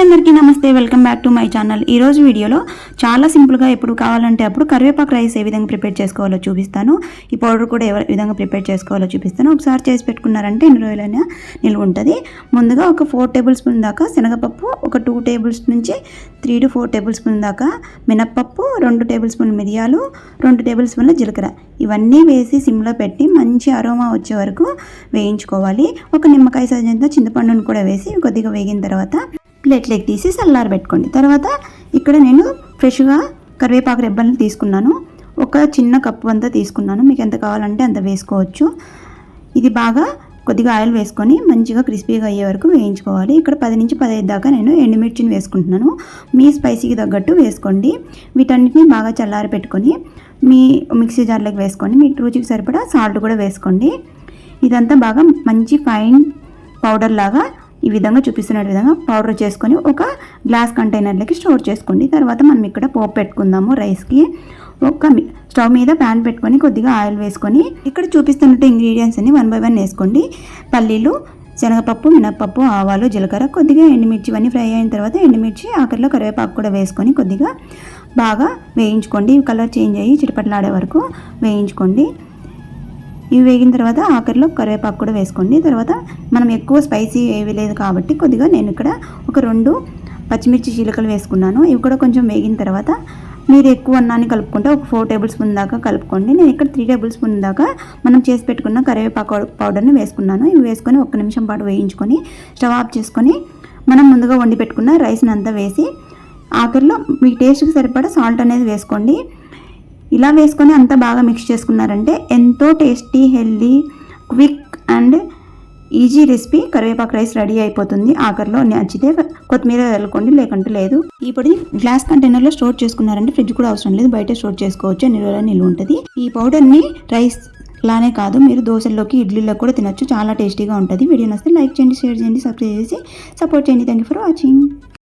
అందరికీ నమస్తే welcome back to my channel. ఈ రోజు వీడియోలో చాలా సింపుల్గా ఎప్పుడు కావాలంటే అప్పుడు కరివేపాకు రైస్ ఏ విధంగా ప్రిపేర్ చేసుకోవాలో చూపిస్తాను. ఈ పౌడర్ కూడా ఏ విధంగా ప్రిపేర్ చేసుకోవాలో చూపిస్తాను. ఒకసారి చేసి పెట్టుకున్నారంటే ఎన్ని రోజులైనా నిల్వ ఉంటుంది. ముందుగా ఒక ఫోర్ టేబుల్ స్పూన్ దాకా శనగపప్పు ఒక టూ టేబుల్స్ నుంచి three to four tablespoon దాకా మినప్పప్పు రెండు టేబుల్ స్పూన్ మిరియాలు రెండు టేబుల్ స్పూన్ల జీలకర్ర. ఇవన్నీ వేసి సిమ్లో పెట్టి మంచి అరోమా వచ్చే వరకు వేయించుకోవాలి. ఒక నిమ్మకాయ సజ్జంతో చింతపండును కూడా వేసి కొద్దిగా వేగిన తర్వాత ప్లేట్లోకి తీసి చల్లారి పెట్టుకోండి. తర్వాత ఇక్కడ నేను ఫ్రెష్గా కరివేపాకు రెబ్బలను తీసుకున్నాను. ఒక చిన్న కప్పు అంతా తీసుకున్నాను. మీకు ఎంత కావాలంటే అంత వేసుకోవచ్చు. ఇది బాగా కొద్దిగా ఆయిల్ వేసుకొని మంచిగా క్రిస్పీగా అయ్యే వరకు వేయించుకోవాలి. ఇక్కడ పది నుంచి పదహైదు దాకా నేను ఎండుమిర్చిని వేసుకుంటున్నాను. మీ స్పైసీకి తగ్గట్టు వేసుకోండి. వీటన్నిటిని బాగా చల్లారి పెట్టుకొని మీ మిక్సీ జార్లోకి వేసుకోండి. మీ రుచికి సరిపడా సాల్ట్ కూడా వేసుకోండి. ఇదంతా బాగా మంచి ఫైన్ పౌడర్ లాగా ఈ విధంగా చూపిస్తున్న విధంగా పౌడర్ చేసుకొని ఒక గ్లాస్ కంటైనర్లకి స్టోర్ చేసుకోండి. తర్వాత మనం ఇక్కడ పోపు పెట్టుకుందాము రైస్కి ఒక మీ- స్టవ్ మీద ప్యాన్ పెట్టుకొని కొద్దిగా ఆయిల్ వేసుకొని ఇక్కడ చూపిస్తున్నట్టు ఇంగ్రీడియంట్స్ అన్ని వన్ బై వన్ వేసుకోండి. పల్లీలు శనగపప్పు మినప్పప్పు ఆవాలు జీలకర్ర కొద్దిగా ఎండుమిర్చి ఇవన్నీ ఫ్రై అయిన తర్వాత ఎండుమిర్చి ఆఖరిలో కరివేపాకు కూడా వేసుకొని కొద్దిగా బాగా వేయించుకోండి. కలర్ చేంజ్ అయ్యి చిటపట్లాడే వరకు వేయించుకోండి. ఇవి వేగిన తర్వాత ఆఖరిలో కరివేపాకు కూడా వేసుకోండి. తర్వాత మనం ఎక్కువ స్పైసీ ఏవి లేదు కాబట్టి కొద్దిగా నేను ఇక్కడ ఒక రెండు పచ్చిమిర్చి చీలకలు వేసుకున్నాను. ఇవి కూడా కొంచెం వేగిన తర్వాత మీరు ఎక్కువ అన్నాన్ని కలుపుకుంటే ఒక ఫోర్ టేబుల్ స్పూన్ దాకా కలుపుకోండి. నేను ఇక్కడ త్రీ టేబుల్ స్పూన్ దాకా మనం చేసి పెట్టుకున్న కరివేపాకు పౌడర్ని వేసుకున్నాను. ఇవి వేసుకొని ఒక్క నిమిషం పాటు వేయించుకొని స్టవ్ ఆఫ్ చేసుకొని మనం ముందుగా వండి పెట్టుకున్న రైస్ని అంతా వేసి ఆఖరిలో మీ టేస్ట్కి సరిపడా సాల్ట్ అనేది వేసుకోండి. ఇలా వేసుకొని అంతా బాగా మిక్స్ చేసుకున్నారంటే ఎంతో tasty healthy quick and easy recipe కరివేపాకు రైస్ రెడీ అయిపోతుంది. ఆఖరిలో నచ్చితే కొత్తిమీర చల్లుకోండి లేకుంటే లేదు. ఈ పొడి గ్లాస్ కంటైనర్లో స్టోర్ చేసుకున్నారంటే ఫ్రిడ్జ్ కూడా అవసరం లేదు. బయట స్టోర్ చేసుకోవచ్చు ఎన్ని రోజులు నిల్వ ఉంటుంది. ఈ పౌడర్ని రైస్ లానే కాదు మీరు దోశల్లోకి ఇడ్లీలో కూడా తినొచ్చు. చాలా టేస్టీగా ఉంటుంది. వీడియో నచ్చితే లైక్ చేయండి షేర్ చేయండి సబ్స్క్రైబ్ చేసి సపోర్ట్ చేయండి. Thank you for watching